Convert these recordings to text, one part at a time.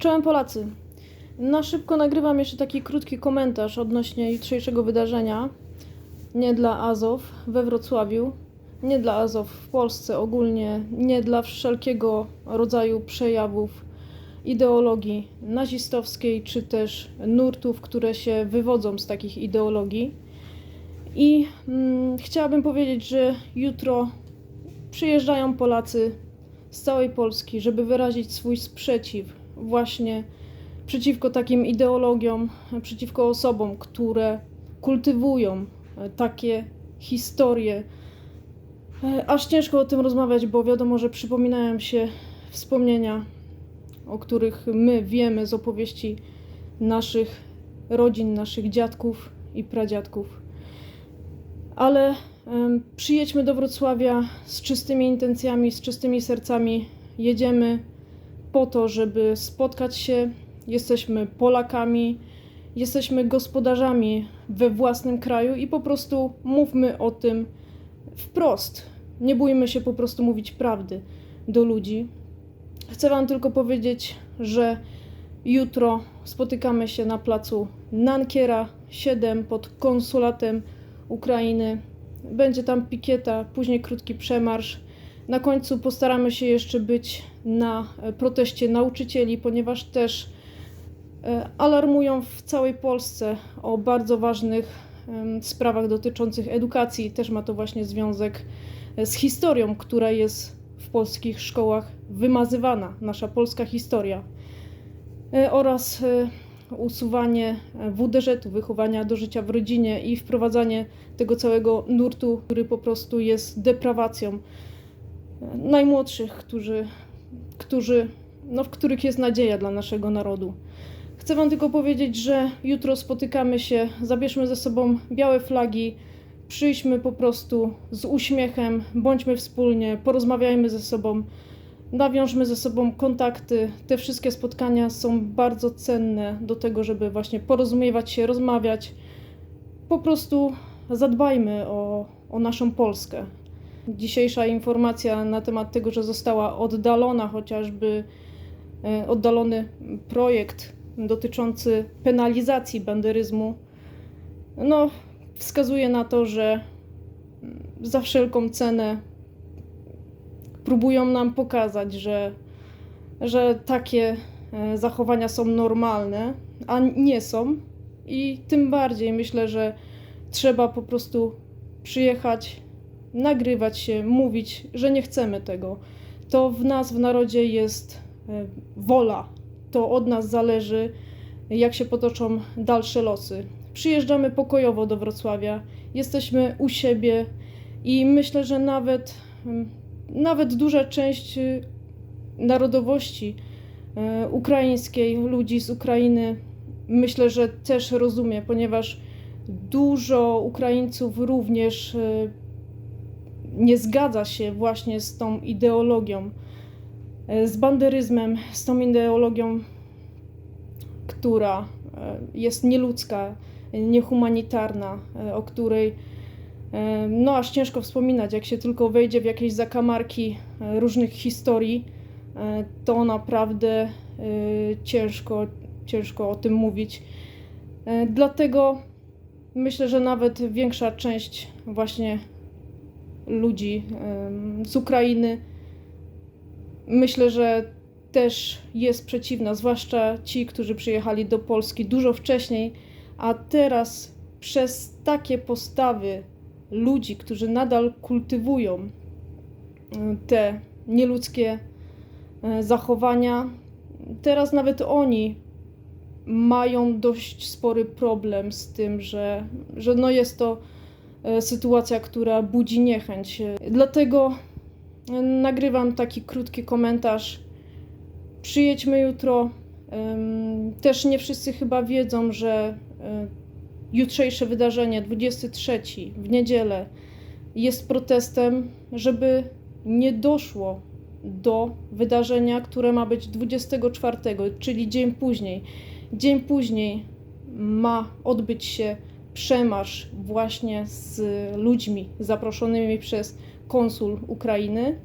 Czołem Polacy. Na szybko nagrywam jeszcze taki krótki komentarz odnośnie jutrzejszego wydarzenia. Nie dla Azow we Wrocławiu, nie dla Azow w Polsce ogólnie, nie dla wszelkiego rodzaju przejawów ideologii nazistowskiej, czy też nurtów, które się wywodzą z takich ideologii. I mm, chciałabym powiedzieć, że jutro przyjeżdżają Polacy z całej Polski, żeby wyrazić swój sprzeciw właśnie przeciwko takim ideologiom, przeciwko osobom, które kultywują e, takie historie. E, Aż ciężko o tym rozmawiać, bo wiadomo, że przypominają się wspomnienia, o których my wiemy z opowieści naszych rodzin, naszych dziadków i pradziadków. Ale przyjedźmy do Wrocławia z czystymi intencjami, z czystymi sercami. Jedziemy po to, żeby spotkać się. Jesteśmy Polakami, jesteśmy gospodarzami we własnym kraju i po prostu mówmy o tym wprost. Nie bójmy się po prostu mówić prawdy do ludzi. Chcę Wam tylko powiedzieć, że jutro spotykamy się na placu Nankiera 7 pod konsulatem Ukrainy. Będzie tam pikieta, później krótki przemarsz. Na końcu postaramy się jeszcze być na e, proteście nauczycieli, ponieważ też e, alarmują w całej Polsce o bardzo ważnych sprawach dotyczących edukacji. Też ma to właśnie związek e, z historią, która jest w polskich szkołach wymazywana, nasza polska historia. Oraz usuwanie WDŻ-u, wychowania do życia w rodzinie i wprowadzanie tego całego nurtu, który po prostu jest deprawacją najmłodszych, którzy, którzy, no, w których jest nadzieja dla naszego narodu. Chcę Wam tylko powiedzieć, że jutro spotykamy się, zabierzmy ze sobą białe flagi, przyjdźmy po prostu z uśmiechem, bądźmy wspólnie, porozmawiajmy ze sobą, nawiążmy ze sobą kontakty. Te wszystkie spotkania są bardzo cenne do tego, żeby właśnie porozumiewać się, rozmawiać. Po prostu zadbajmy o, o naszą Polskę. Dzisiejsza informacja na temat tego, że została oddalona chociażby e, oddalony projekt dotyczący penalizacji banderyzmu, no, wskazuje na to, że za wszelką cenę próbują nam pokazać, że, że takie e, zachowania są normalne, a nie są. I tym bardziej myślę, że trzeba po prostu przyjechać, nagrywać się, mówić, że nie chcemy tego. To w nas, w narodzie jest e, wola. To od nas zależy, jak się potoczą dalsze losy. Przyjeżdżamy pokojowo do Wrocławia, jesteśmy u siebie i myślę, że nawet, nawet duża część y, narodowości e, ukraińskiej, ludzi z Ukrainy, myślę, że też rozumie, ponieważ dużo Ukraińców również e, nie zgadza się właśnie z tą ideologią, e, z banderyzmem, z tą ideologią, która e, jest nieludzka, niehumanitarna, e, o której no aż ciężko wspominać, jak się tylko wejdzie w jakieś zakamarki różnych historii, to naprawdę ciężko, ciężko o tym mówić. Dlatego myślę, że nawet większa część właśnie ludzi z Ukrainy. Myślę, że też jest przeciwna, zwłaszcza ci, którzy przyjechali do Polski dużo wcześniej, a teraz przez takie postawy ludzi, którzy nadal kultywują te nieludzkie e, zachowania, teraz nawet oni mają dość spory problem z tym, że, że no jest to sytuacja, która budzi niechęć. Dlatego e, nagrywam taki krótki komentarz. Przyjedźmy jutro. Też nie wszyscy chyba wiedzą, że e, jutrzejsze wydarzenie, 23 w niedzielę, jest protestem, żeby nie doszło do wydarzenia, które ma być 24, czyli dzień później. Dzień później ma odbyć się przemarsz właśnie z ludźmi zaproszonymi przez konsul Ukrainy.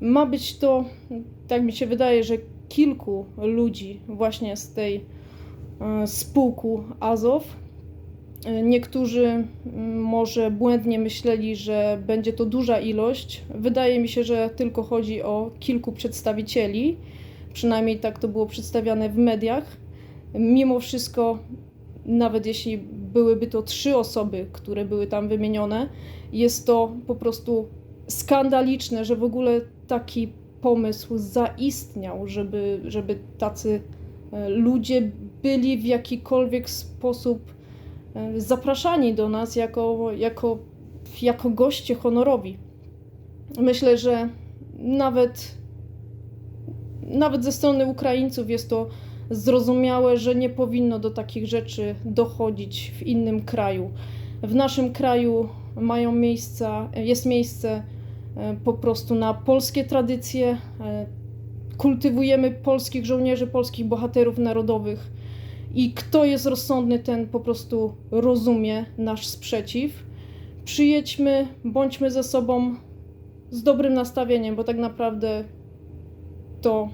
Ma być to, tak mi się wydaje, że kilku ludzi właśnie z tej e, spółku Azow. E, Niektórzy może błędnie myśleli, że będzie to duża ilość. Wydaje mi się, że tylko chodzi o kilku przedstawicieli. Przynajmniej tak to było przedstawiane w mediach. Mimo wszystko, nawet jeśli byłyby to trzy osoby, które były tam wymienione, jest to po prostu skandaliczne, że w ogóle taki pomysł zaistniał, żeby, żeby tacy e, ludzie byli w jakikolwiek sposób e, zapraszani do nas jako, jako, jako goście honorowi. Myślę, że nawet, nawet ze strony Ukraińców jest to zrozumiałe, że nie powinno do takich rzeczy dochodzić w innym kraju. W naszym kraju mają miejsca, jest miejsce e, po prostu na polskie tradycje. e, Kultywujemy polskich żołnierzy, polskich bohaterów narodowych. I kto jest rozsądny, ten po prostu rozumie nasz sprzeciw. Przyjedźmy, bądźmy ze sobą z dobrym nastawieniem, bo tak naprawdę to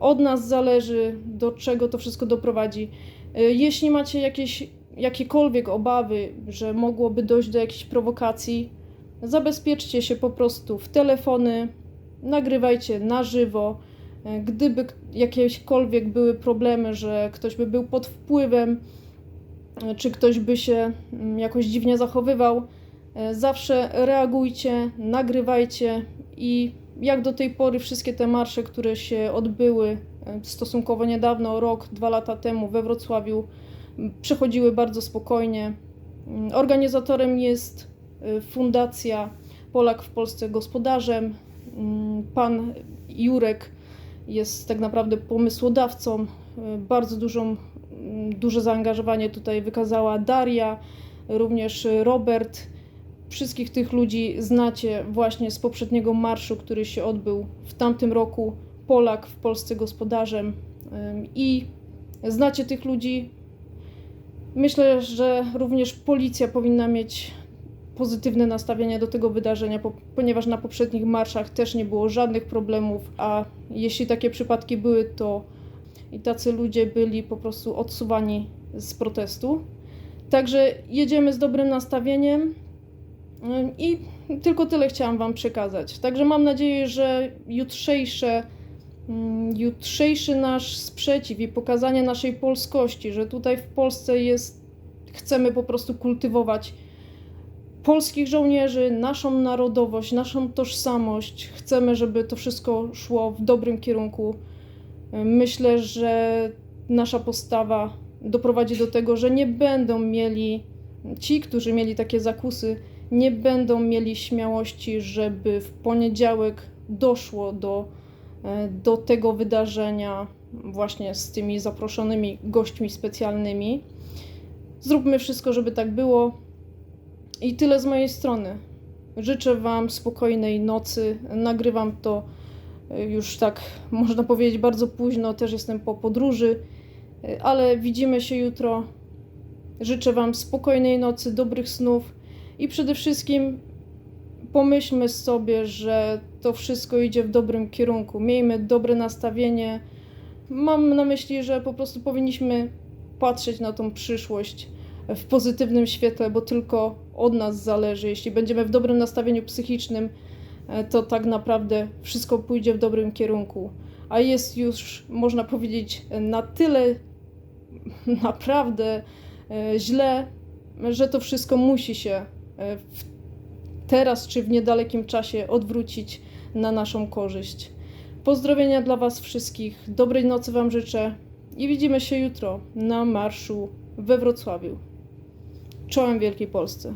od nas zależy, do czego to wszystko doprowadzi. E, Jeśli macie jakieś, jakiekolwiek obawy, że mogłoby dojść do jakichś prowokacji, zabezpieczcie się po prostu w telefony, nagrywajcie na żywo. E, Gdyby jakiekolwiek były problemy, że ktoś by był pod wpływem, e, czy ktoś by się mm, jakoś dziwnie zachowywał, zawsze reagujcie, nagrywajcie i jak do tej pory wszystkie te marsze, które się odbyły e, stosunkowo niedawno, rok, dwa lata temu we Wrocławiu, przechodziły bardzo spokojnie. Mm, Organizatorem jest e, Fundacja Polak w Polsce Gospodarzem. Mm, Pan Jurek jest tak naprawdę pomysłodawcą. E, Bardzo dużą, duże zaangażowanie tutaj wykazała Daria, również Robert. Wszystkich tych ludzi znacie właśnie z poprzedniego marszu, który się odbył w tamtym roku. Polak w Polsce gospodarzem. I znacie tych ludzi. Myślę, że również policja powinna mieć pozytywne nastawienie do tego wydarzenia, po, ponieważ na poprzednich marszach też nie było żadnych problemów, a jeśli takie przypadki były, to i tacy ludzie byli po prostu odsuwani z protestu. Także jedziemy z dobrym nastawieniem. I tylko tyle chciałam Wam przekazać. Także mam nadzieję, że jutrzejsze, jutrzejszy nasz sprzeciw i pokazanie naszej polskości, że tutaj w Polsce jest, chcemy po prostu kultywować polskich żołnierzy, naszą narodowość, naszą tożsamość. Chcemy, żeby to wszystko szło w dobrym kierunku. Myślę, że nasza postawa doprowadzi do tego, że nie będą mieli ci, którzy mieli takie zakusy, nie będą mieli śmiałości, żeby w poniedziałek doszło do, e, do tego wydarzenia właśnie z tymi zaproszonymi gośćmi specjalnymi. Zróbmy wszystko, żeby tak było. I tyle z mojej strony. Życzę Wam spokojnej nocy. Nagrywam to e, już tak, można powiedzieć, bardzo późno. Też jestem po podróży, e, ale widzimy się jutro. Życzę Wam spokojnej nocy, dobrych snów i przede wszystkim pomyślmy sobie, że to wszystko idzie w dobrym kierunku. Miejmy dobre nastawienie. Mam na myśli, że po prostu powinniśmy patrzeć na tą przyszłość w pozytywnym świetle, bo tylko od nas zależy. Jeśli będziemy w dobrym nastawieniu psychicznym, e, to tak naprawdę wszystko pójdzie w dobrym kierunku. A jest już, można powiedzieć, na tyle naprawdę e, źle, że to wszystko musi się teraz czy w niedalekim czasie odwrócić na naszą korzyść. Pozdrowienia dla Was wszystkich, dobrej nocy Wam życzę i widzimy się jutro na marszu we Wrocławiu. Czołem Wielkiej Polsce.